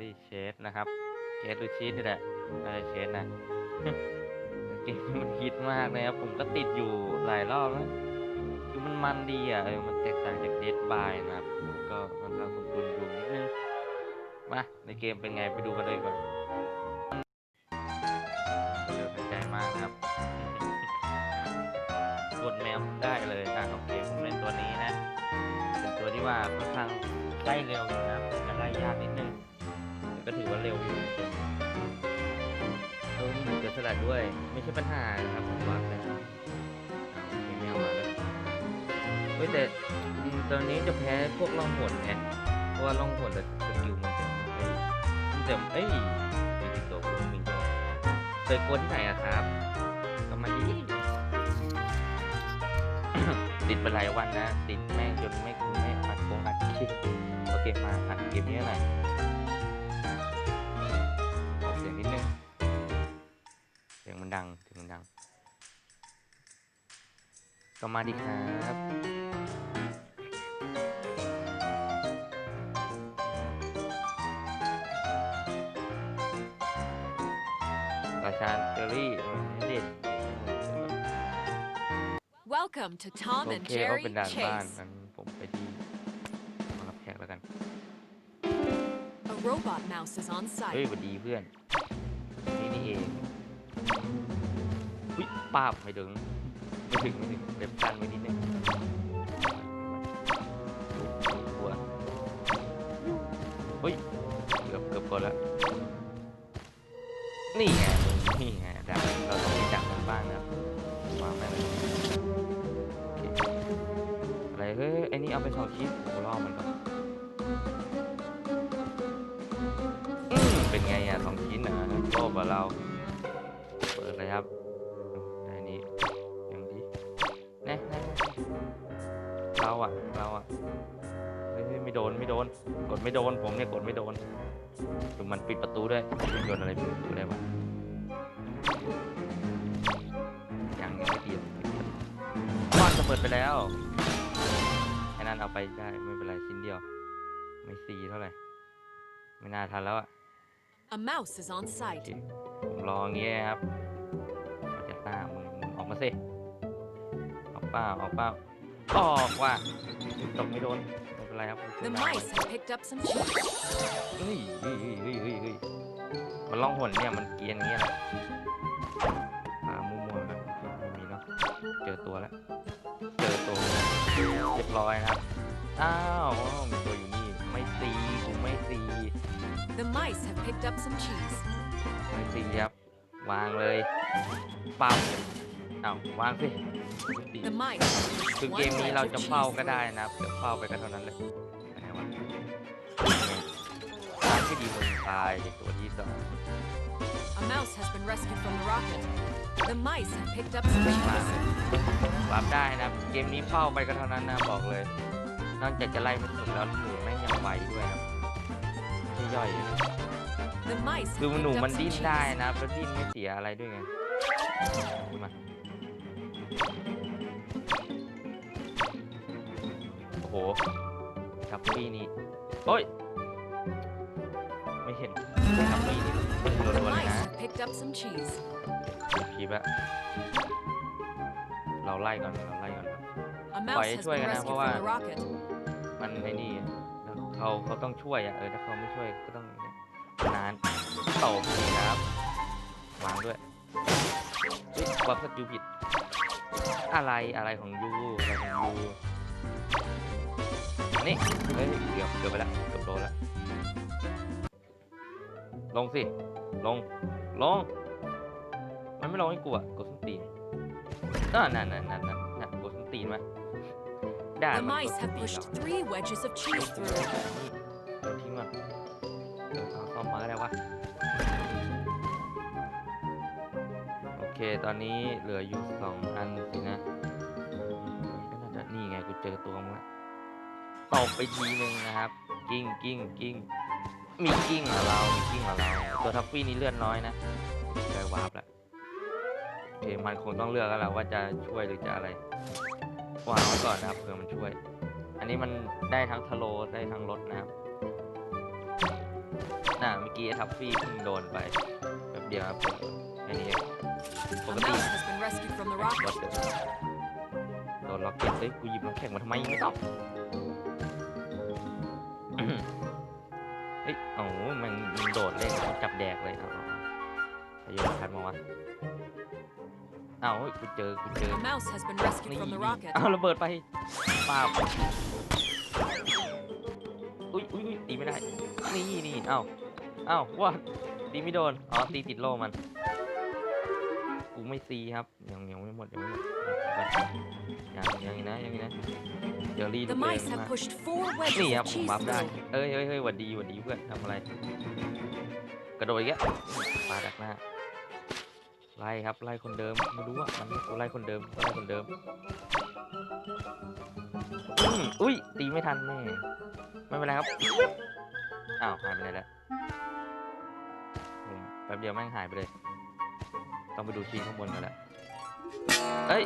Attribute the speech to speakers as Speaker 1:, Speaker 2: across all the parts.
Speaker 1: รี่เชสนะครับเชสหรือชีสนี่แหละน่าจะเชสนะเกมนี้มันฮิตมากเลยครับผมก็ติดอยู่หลายรอบแล้วคือมันมันดีอะเออมันแตกต่างจากเดดบายนะครับก็ค่อนข้างสมดุลอยู่นิดนึงมาในเกมเป็นไงไปดูกันเลยก่อนเดือดใจมากนะครับกดแมวได้เลยอะโอเคผมเล่นตัวนี้นะเป็นตัวที่ว่าค่อนข้างไล่เร็วอยู่นะครับจะไล่ยากนิดนึง ก็ถือว่าเร็วอยู่เออมีหนูเกิดสลัดด้วย ไม่ใช่ปัญหานะครับผมว่าเลยอะโอเคแมวมาแล้วเฮ้ยแต่ตัวนี้จะแพ้พวกล่องหนไงเพราะว่าล่องหนแต่สกิลมันจะไม่มันจะเอ้ยมีติดตัวคุณมิงโจเคยกวนที่ไหนอะครับก็มาดีติดไปหลายวันนะ ติดแม่งจนไม่คุณไม่อัดโกงอัดคลิปโอเคมาอัดเกมนี้หน่อย ดังเสียงมันดัง ก็มาดีครับราชาเจอรี่ไม่เด็ด
Speaker 2: Welcome to Tom
Speaker 1: โอ
Speaker 2: and
Speaker 1: เคเอา
Speaker 2: Jerry
Speaker 1: เป็นด่านบ้าน
Speaker 2: Chase.
Speaker 1: กันผมไปที่มารับแขกแล้วกัน
Speaker 2: A robot mouse is on
Speaker 1: เฮ้ย
Speaker 2: site.
Speaker 1: สวัสดีเพื่อน นี่นี่เองอุ้ย ป้าบไม่ถึง ไม่ถึงไม่ถึงเล็บสั้นไว้นิดนึง เราอะเราอะเฮ้ยเฮ้ยไม่โดนไม่โดน กดไม่โดนผมเนี่ยกดไม่โดนคือมันปิดประตูด้วยมันโยนอะไรปิดประตูได้วะยังยังไม่ติดบ้านจะเปิดไปแล้วไอ้นั่นเอาไปได้ไม่เป็นไรชิ้นเดียว ไม่ซีเท่าไหร่ไม่น่าทันแล้วอะ
Speaker 2: A mouse is on
Speaker 1: โอเค
Speaker 2: site.
Speaker 1: ผมรออย่างเงี้ยครับมาจากหน้ามึงมึงออกมาสิออกเปล่าออกเปล่า ออกว่ะตกไม่โดนไม่เป็นไรครับ
Speaker 2: The mice have picked up some cheese.
Speaker 1: เฮ้ยเฮ้ยเฮ้ยเฮ้ยเฮ้ยเฮ้ยมันล่องหนเนี่ยมันเกรียนอย่างเงี้ยแหละอ่ามั่วๆนะไม่มีเนาะ เจอตัวแล้ว เจอตัวแล้วเรียบร้อยนะครับ อ้าวมีตัวอยู่นี่ ไม่ซีกูไม่ซี
Speaker 2: The mice have picked up some cheese.
Speaker 1: ไม่ซีครับ วางเลยปั๊บ เอ้าววางสิดี
Speaker 2: The mice have pushed
Speaker 1: คือ
Speaker 2: one
Speaker 1: เกมนี้เรา
Speaker 2: wedge
Speaker 1: จะ
Speaker 2: of
Speaker 1: เฝ้า
Speaker 2: cheese
Speaker 1: ก็ได้
Speaker 2: through.
Speaker 1: นะครับเดี๋ยวเฝ้าไปก็เท่านั้นเลยไปไหนวะตายที่ดีมึงตายตัวที่สอง
Speaker 2: A mouse has been rescued from the rocket. The mice have picked up some
Speaker 1: มา
Speaker 2: cheese.
Speaker 1: รับได้นะครับเกมนี้เฝ้าไปก็เท่านั้นนะบอกเลย นอกจากจะไล่ไม่สุดแล้วหนูแม่งยังไวด้วยครับไม่ใช่ย่อยเลย
Speaker 2: The mice
Speaker 1: คือ
Speaker 2: have
Speaker 1: หนู
Speaker 2: picked
Speaker 1: มั
Speaker 2: up
Speaker 1: น
Speaker 2: some
Speaker 1: ดิ้นได้
Speaker 2: cheese.
Speaker 1: นะแล้วดิ้นไม่เสียอะไรด้วยไงมา โอ้โหทับปี้นี่โอ้ย ไม่เห็นทับปี้นี่โด
Speaker 2: The
Speaker 1: นๆเลย
Speaker 2: mice
Speaker 1: นะ
Speaker 2: have picked up some cheese.
Speaker 1: คลิปอะเราไล่ก่อนเราไล่ก่อน
Speaker 2: A mouse
Speaker 1: Phải
Speaker 2: has
Speaker 1: ช่วย
Speaker 2: been
Speaker 1: กันนะ
Speaker 2: rescued
Speaker 1: เพราะ
Speaker 2: from
Speaker 1: ว่า
Speaker 2: the rocket.
Speaker 1: มันไอ้นี่เขาเขาต้องช่วยอะเออถ้าเขาไม่ช่วยก็ต้องนานตบสิครับวางด้วยเฮ้ยวับสกิลผิด อะไรอะไรของยูอะไรของยูอั นนี่เฮ้ยเกือบเกือบไปแล้วเกือบโดนแล้ว ลงสิ ลง ลง มันไม่ลงให้กูอะกดส้นตีนอ่านั่นนั่นนั่นนั่นนั่นกดส้นตีนไหมด่าน
Speaker 2: The
Speaker 1: มันกด
Speaker 2: mice
Speaker 1: ส้น
Speaker 2: have
Speaker 1: ตีน
Speaker 2: pushed
Speaker 1: เรา
Speaker 2: three wedges of cheese through.
Speaker 1: เดี๋ยวทิ้งก่อนเดี๋ยวเอาเข้ามาก็ได้วะ โอเค ตอนนี้เหลืออยู่สองอันสินะก็น่าจะนี่ไง กูเจอตัวมึงละ ตบไปทีนึงนะครับ กิ้งกิ้งกิ้งมีกิ้งเหรอเรา มีกิ้งเหรอเรา ตัวทัฟฟี่นี่เลือดน้อยนะได้วาร์ปแล้วโอเคมันคงต้องเลือกแล้วแหละว่าจะช่วยหรือจะอะไรวางไว้ก่อนนะครับเผื่อมันช่วย อันนี้มันได้ทั้งทะโลได้ทั้งรถนะครับน่ะเมื่อกี้ไอ้ทัฟฟี่เพิ่งโดนไปแบบเดียวครับแค่นี้เองป
Speaker 2: A
Speaker 1: กติ
Speaker 2: mouse has been rescued from the
Speaker 1: วัด
Speaker 2: rocket.
Speaker 1: เดิมโดนล็อกเก็ตเฮ้ยกูหยิบน้ำแข็งมาทำไมไม่ตอบ เฮ้ยโอ้โหมันมันโดดเล่นมันจับแดกเลยเอาเอาพยนทันมาวะเอ้ากูเจอกูเจอ
Speaker 2: mouse has been rescued
Speaker 1: นี่
Speaker 2: from the rocket.
Speaker 1: เอาระเบิดไปปาบอุ้ยอุ้ยอุ้ยตีไม่ได้ นี่นี่เอ้าเอ้าว่าตีไม่โดน อ๋อ ตีติดโล่มัน กูไม่ซีครับยังยังไม่หมดยังไม่หมดยังยังอีกนะยังอีกนะเจอรี่ลู
Speaker 2: The
Speaker 1: กเรื
Speaker 2: mice
Speaker 1: อง
Speaker 2: have
Speaker 1: มา
Speaker 2: pushed four
Speaker 1: นี่
Speaker 2: wedges
Speaker 1: ครับ
Speaker 2: of
Speaker 1: ผม
Speaker 2: cheese
Speaker 1: วับได้
Speaker 2: through.
Speaker 1: เอ้ยเฮ้ยเฮ้ยหวัดดีหวัดดีเพื่อนทำอะไร กระโดดอีกแล้วปาดักหน้าไล่ครับไล่คนเดิมไม่รู้อะมันไล่คนเดิมไล่คนเดิมอืมอุ้ยตีไม่ทันแม่ไม่เป็นไรครับวิบอ้าวหายไปไหนแล้วอืมแป๊บเดียวแม่งหายไปเลย ต้องไปดูชีข้างบนกันละเอ้ย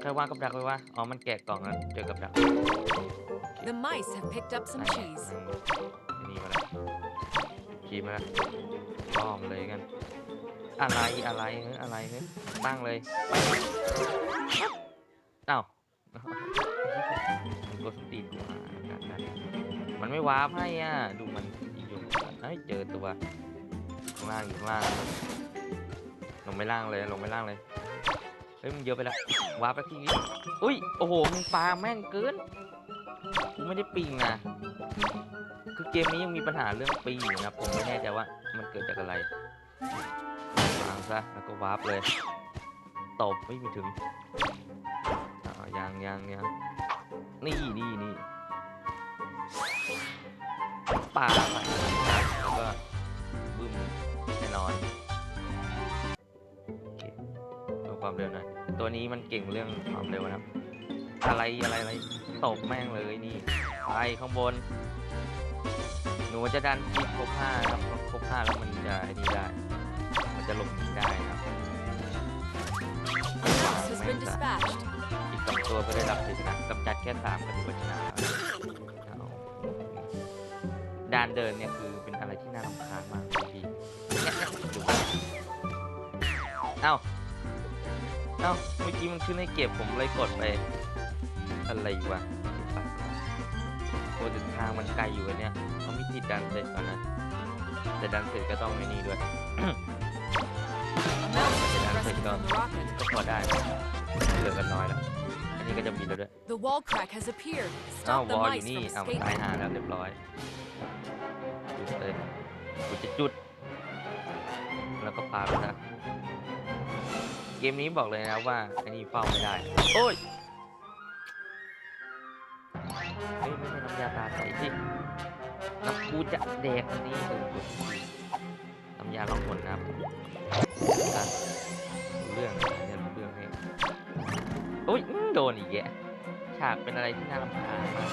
Speaker 1: ใครวางกับดักไว้วะอ๋อมันแกะกล่องแล้วเจอกับดัก
Speaker 2: The mice have picked up some
Speaker 1: นั่นไง
Speaker 2: cheese.
Speaker 1: นั่นนี่มาแล้วชีมาแล้วล่อมนเลยกัน อะไรอะไรเฮ้ยอะไรเฮ้ยตั้งเลยไปเอ้ากดสตีนกูอะนั่นนั่นมันไม่วาร์ปให้อะ ดูมันยิงอยู่เฮ้ยเจอตัวข้างล่างอยู่ข้างล่างลง ไม่ล่างเลยลงไม่ล่างเลยเฮ้ยมันเยอะไปละวาร์ปไปทีนี้อุ้ยโอ้โหมึงปลาแม่งเกินกูไม่ได้ปิงนะคือเกมนี้ยังมีปัญหาเรื่องปิงอยู่นะผมไม่แน่ใจว่ามันเกิดจากอะไรวางซะแล้วก็วาร์ปเลยตบไม่มีถึงอ่ายังยังยังนี่นี่นี่ป่าไป ความเร็วหน่อยตัวนี้มันเก่งเรื่องความเร็วนะครับ อะไรอะไรอะไรตบแม่งเลยนี่ไปข้างบน หนูจะดันคลิปครบห้าครับพอครบห้าแล้วมันจะไอ้นี่ได้ มันจะหลบหนีได้ครับ
Speaker 2: A mouse has been dispatched.
Speaker 1: อีกสองตัวก็ได้รับชัยชนะกำจัดแค่สามก็ถือว่าชนะแล้วเอาด่านเดินเนี่ยคือเป็นอะไรที่น่ารำคาญมากพี่เนี่ยเนี่ยดูเอ้า เอ้าเมื่อกี้มันขึ้นให้เก็บผมเลยกดไป อะไรวะเก็บไปโอ้แต่ทางมันไกลอยู่อันเนี่ยเขามีที่ดันเสร็จก่อนนะแต่ดันเสร็จก็ต้องไม่นี่ด้วย
Speaker 2: A mouse has been rescued from the rocket.
Speaker 1: ก็พอได้นะเหลือกันน้อยแล้วอันนี้ก็จะมีแล้วด้วย
Speaker 2: The wall crack has appeared.
Speaker 1: อ้าว
Speaker 2: Stop
Speaker 1: ว
Speaker 2: the
Speaker 1: อลอยู่
Speaker 2: mice
Speaker 1: นี่
Speaker 2: from
Speaker 1: อ้าวมันตาย
Speaker 2: escaping.
Speaker 1: หาแล้วเรียบร้อยจุดเลยกูจะจุด แล้วก็ปาไปซะ เกมนี้บอกเลยนะว่าอันนี้เฝ้าไม่ได้ โอ้ยเฮ้ยไม่ใช่น้ำยาตาใสสิน้ำกูจะแดกอันนี้เออน้ำยาล่องหนนะครับอะรู้เรื่องนะเนี่ยรู้เรื่องเองโอ้ยอื้อโดนอีกแกฉากเป็นอะไรที่น่ารำคาญมาก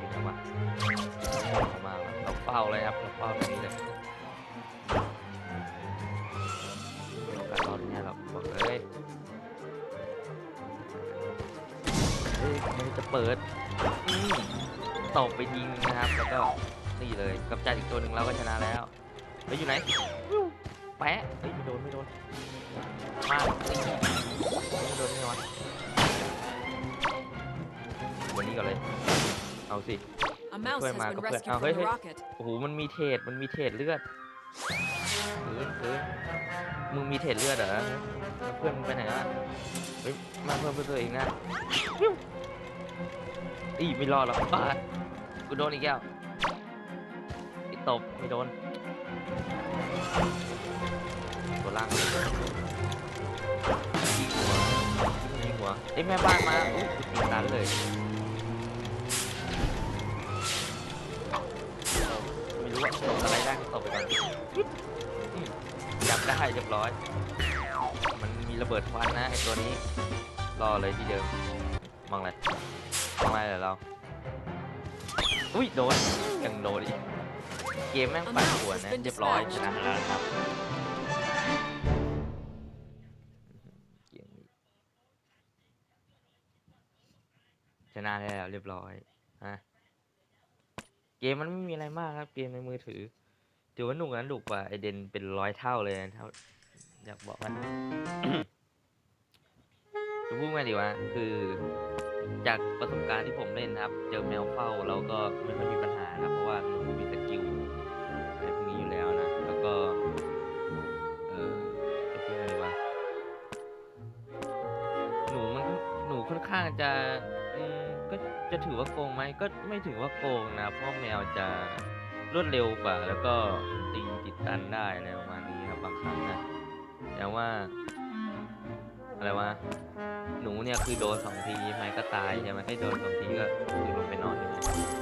Speaker 1: นี่นะวะเข้ามาว่ะเราเฝ้าเลยครับเราเฝ้าตรงนี้เลย เปิดตบไปทีนึงนะครับแล้วก็นี่เลยกำจัดอีกตัวหนึ่งเราก็ชนะแล้วไปอยู่ไหนแปะเฮ้ยไม่โดนไม่โดนมาไม่โดนนี่ไงวะวันนี้ก่อนเลย เอาสิ
Speaker 2: A mouse
Speaker 1: Quên
Speaker 2: has
Speaker 1: mà,
Speaker 2: been
Speaker 1: có quên.
Speaker 2: rescued
Speaker 1: À,
Speaker 2: from
Speaker 1: hơi,
Speaker 2: the
Speaker 1: hơi.
Speaker 2: rocket.
Speaker 1: โอ้โหมันมีเทรดมันมีเทรดเลือดเกินเกินมึงมีเทรดเลือดเหรอเพื่อนมึงไปไหนอะเฮ้ยมาเพิ่มเพื่อนตัวเองนะ อีไม่รอดหรอกบ้ากูโดนอีกแล้วไอ้ตบไม่โดน ตัวล่างยิงหัวยิงหัวเอ้ยแม่บ้านมาอุ้ยกูตีตันเลย ไม่รู้ว่าตกอะไรได้ก็ตกไปก่อนอืมจับได้เรียบร้อย มันมีระเบิดควันนะไอตัวนี้ รอเลยที่เดิมมองอะไรมองอะไรเหรอเรา อุ้ยโดนยังโดนอีก เกมแม่งปั่นป่วนนะเรียบร้อยชนะแล้วนะครับเกมนี้ชนะแล้วเรียบร้อยฮะเกมมันไม่มีอะไรมากครับเกมในมือถือถือว่าหนุกนะหนุกกว่าไอเดนเป็นร้อยเท่าเลยนะเท่าอยากบอกว่าจะพูดไงดีวะคือ จากประสบการณ์ที่ผมเล่นนะครับ เจอแมวเฝ้าเราก็ไม่ค่อยมีปัญหานะเพราะว่าหนูมีสกิลอะไรพวกนี้อยู่แล้วนะ แล้วก็ เออจะพูดไงดีวะหนูมันหนูค่อนข้างจะอืมก็จะถือว่าโกงไหมก็ไม่ถือว่าโกงนะ เพราะแมวจะรวดเร็วกว่า แล้วก็ตีติดตันได้อะไรประมาณนี้ครับบางครั้งนะแต่ว่า อะไรวะ หนูเนี่ยคือโดนสองทีไม่ก็ตายใช่ไหมให้โดนสองทีก็คือลงไปนอนใช่ไหม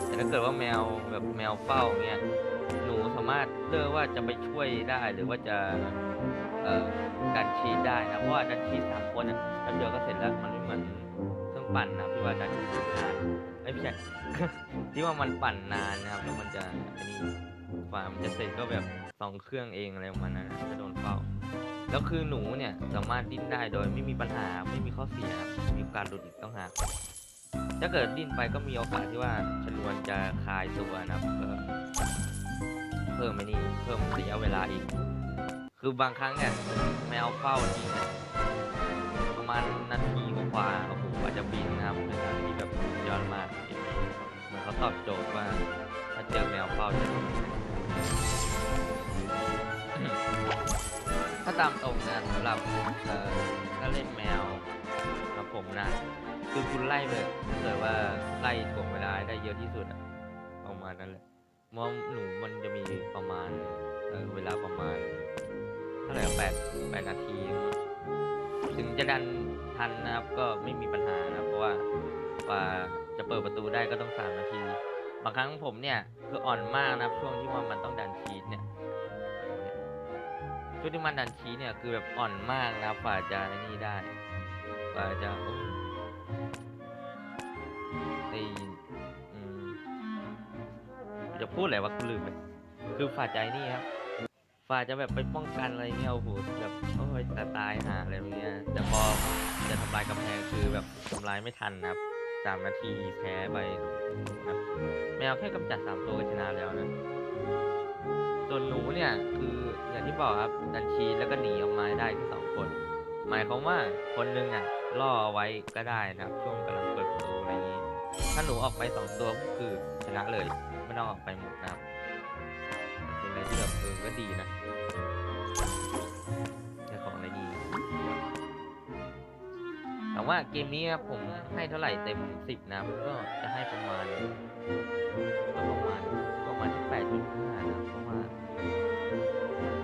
Speaker 1: แต่ถ้าเกิดว่าแมวแบบแมวเฝ้าเงี้ยหนูสามารถเลือกว่าจะไปช่วยได้หรือว่าจะเอ่อการชีดได้นะเพราะว่าการชีดสามคนอะแป๊บเดียวก็เสร็จแล้วมันไม่เหมือนเครื่องปั่นนะที่ว่าการชีดนานเอ้ยไม่ใช่ที่ว่ามันปั่นนานนะครับแล้วมันจะอันนี้กว่ามันจะเสร็จก็แบบสองเครื่องเองอะไรประมาณนั้นนะถ้าโดนเฝ้า แล้วคือหนูเนี่ยสามารถดิ้นได้โดยไม่มีปัญหาไม่มีข้อเสียครับมีกาสหลุดอีกต้องหากถ้าเกิดดิ้นไปก็มีโอกาสที่ว่าชนวนจะคลายตัวนะครับก็เพิ่มไปนี่เพิ่มระยะเวลาอีก คือบางครั้งเนี่ยแมวเฝ้าทีเนี่ยประมาณนาทีกว่าโอ้โหกว่าจจะบินนะครับเป็นการที่แบบยอดมากเกมนี้เหมือนเขาตอบโจทย์ว่าถ้าเจอแมวเฝ้าจะทำยังไง ตามตรงนะสำหรับเอ่อถ้าเล่นแมวกับผมนะ คือคุณไล่ไปถ้าเกิดว่าไล่ถ่วงเวลาได้เยอะที่สุดอะประมาณนั้นแหละมองหนูมันจะมีประมาณเออเวลาประมาณเท่าไหร่แปดแปดนาที ถึงจะดันทันนะครับก็ไม่มีปัญหานะเพราะว่ากว่าจะเปิดประตูได้ก็ต้องสามนาที บางครั้งผมเนี่ยคืออ่อนมากนะครับช่วงที่ว่ามันต้องดันชีสเนี่ย ชุดที่มันดันชี้เนี่ยคือแบบอ่อนมากนะฝ่าจะไอ้นี่ได้ฝ่าจะโอ้ไออืมจะพูดอะไรวะกูลืมไปคือฝ่าใจนี่ครับฝ่าจะแบบไปป้องกันอะไรเงี้ยโอ้โหแบบโอ้ยแต่ตายหาอะไรเงี้ยแต่พอจะทำลายกำแพงคือแบบทำลายไม่ทันนะครับสามนาทีแพ้ไปนะครับแมวแค่กำจัดสามตัวก็ชนะแล้วนะ ส่วนหนูเนี่ยคืออย่างที่บอกครับดันชีแล้วก็หนีออกมาได้แค่สองคน หมายความว่าคนหนึงอะล่อเอาไว้ก็ได้นะครับช่วงกำลังเปิดประตูอะไรอย่างนี้ ถ้าหนูออกไปสองตัวก็คือชนะเลยไม่ต้องออกไปหมดนะครับเป็นอะไรที่แบบเออก็ดีนะได้ของอะไรดี แต่ว่าเกมนี้ครับผมให้เท่าไหร่เต็มสิบนะก็จะให้ประมาณก็ประมาณประมาณที่แปดจุดห้านะครับ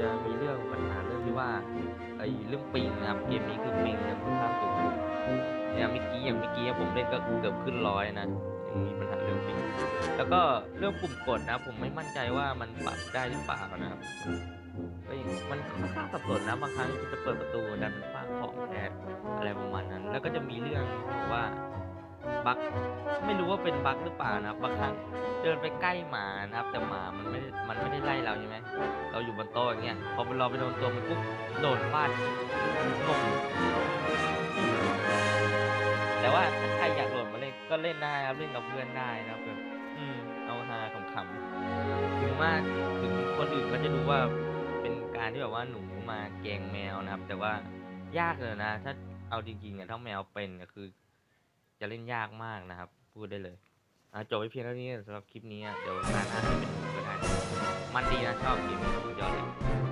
Speaker 1: จะมีเรื่องปัญหาเรื่องที่ว่าไอ้เรื่องปิงนะครับ เกมนี้คือปิงนี่ยค่อนข้างสูงเนี่ยเมื่อกี้อย่างเมื่อกี้ผมเล่นก็เกือบขึ้นร้อยนะยังมีปัญหาเรื่องปิงแล้วก็เรื่องปุ่มกดนะ ผมไม่มั่นใจว่ามันปรับได้หรือเปล่านะครับก็ยังมันค่อนข้างสับสนนะบางครั้งจะเปิดประตูดันฟาดของแทนอะไรประมาณนั้น แล้วก็จะมีเรื่องว่า บักไม่รู้ว่าเป็นบักหรือเปล่านะบางครั้งเดินไปใกล้หมานะครับ แต่หมามันไม่มันไม่ได้ไล่เราใช่ไหมเราอยู่บนโต๊ะอย่างเงี้ยพอเราไปโดนตัวมันปุ๊บโดนฟาดงงแต่ว่าถ้าใครอยากโหลดมาเล่นก็เล่นได้ครับเล่นกับเพื่อนได้นะครับแบบอืมเอาฮาขำๆถึงว่าถึงคนอื่นก็จะดูว่าเป็นการที่แบบว่าหนูมาแกล้งแมวนะครับ แต่ว่ายากเลยนะ ถ้าเอาจริงๆอะถ้าแมวเป็นก็คือ จะเล่นยากมากนะครับ พูดได้เลยอะจบไปเพียงเท่านี้สำหรับคลิปนี้เดี๋ยวหน้าหน้าจะเป็นหนูก็ได้มันดีนะชอบเกมนี้สุดยอดเลย